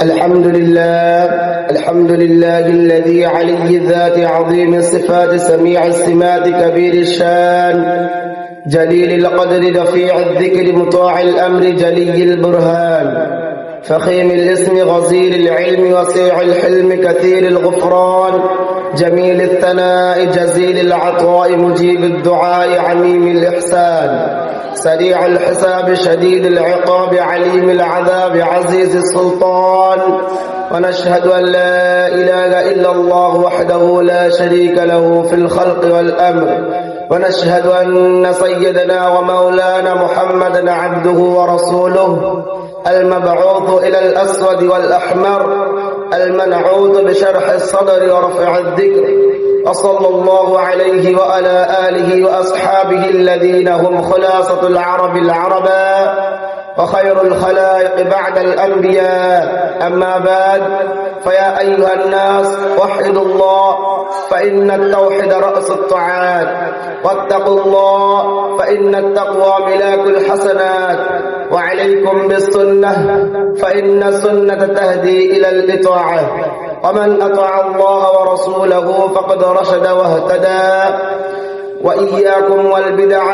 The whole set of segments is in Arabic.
الحمد لله الحمد لله الذي علي الذات عظيم الصفات سميع السمات كبير الشان جليل القدر رفيع الذكر مطاع الأمر جلي البرهان فخيم الاسم غزير العلم وسيع الحلم كثير الغفران جميل الثناء جزيل العطاء مجيب الدعاء عميم الإحسان. سريع الحساب شديد العقاب عليم العذاب عزيز السلطان. ونشهد أن لا إله إلا الله وحده لا شريك له في الخلق والأمر. ونشهد أن سيدنا ومولانا محمدا عبده ورسوله المبعوث إلى الأسود والأحمر المنعوت بشرح الصدر ورفع الذكر. وصلى الله عليه وعلى آله وأصحابه الذين هم خلاصة العرب العربا وخير الخلائق بعد الأنبياء. أما بعد فيا أيها الناس وحدوا الله فإن التوحيد رأس الطاعات. واتقوا الله فإن التقوى ملاك الحسنات. وعليكم بالسنة فإن السنة تهدي إلى الإطاعة. ومن أطاع الله ورسوله فقد رشد واهتدى. وإياكم والبدع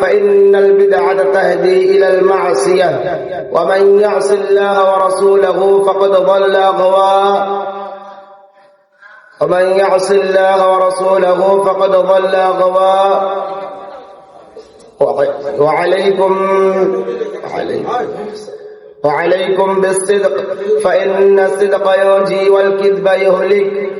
فإن البدعة تهدي إلى المعصية. ومن يعص الله ورسوله فقد ضل غوى. ومن يعص الله ورسوله فقد ضل غوى. وعليكم وعليكم بالصدق فإن الصدق ينجي والكذب يهلك.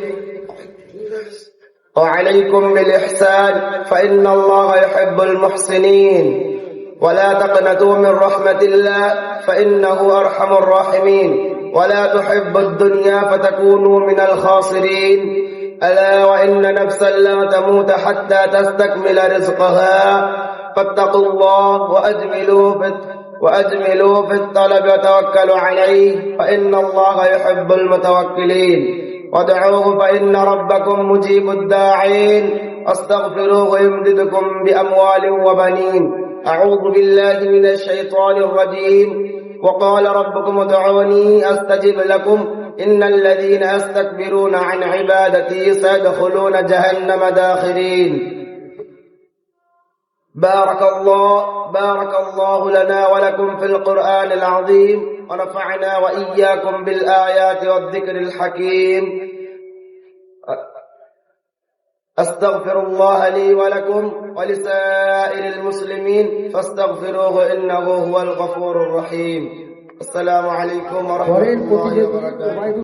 وعليكم بالإحسان فإن الله يحب المحسنين. ولا تقنطوا من رحمة الله فإنه أرحم الراحمين. ولا تحب الدنيا فتكونوا من الخاسرين. ألا وإن نفسا لا تموت حتى تستكمل رزقها. فاتقوا الله وأجملوا وأجملوا في الطلب وتوكلوا عليه فإن الله يحب المتوكلين. وادعوه فإن ربكم مجيب الداعين. واستغفروه يمددكم بأموال وبنين. أعوذ بالله من الشيطان الرجيم. وقال ربكم ادعوني أستجب لكم. إن الذين أستكبرون عن عبادتي سيدخلون جهنم داخرين. بارك الله بارك الله لنا ولكم في القرآن العظيم ونفعنا وإياكم بالآيات والذكر الحكيم. أستغفر الله لي ولكم ولسائر المسلمين فاستغفروه إنه هو الغفور الرحيم. السلام عليكم ورحمة الله وبركاته.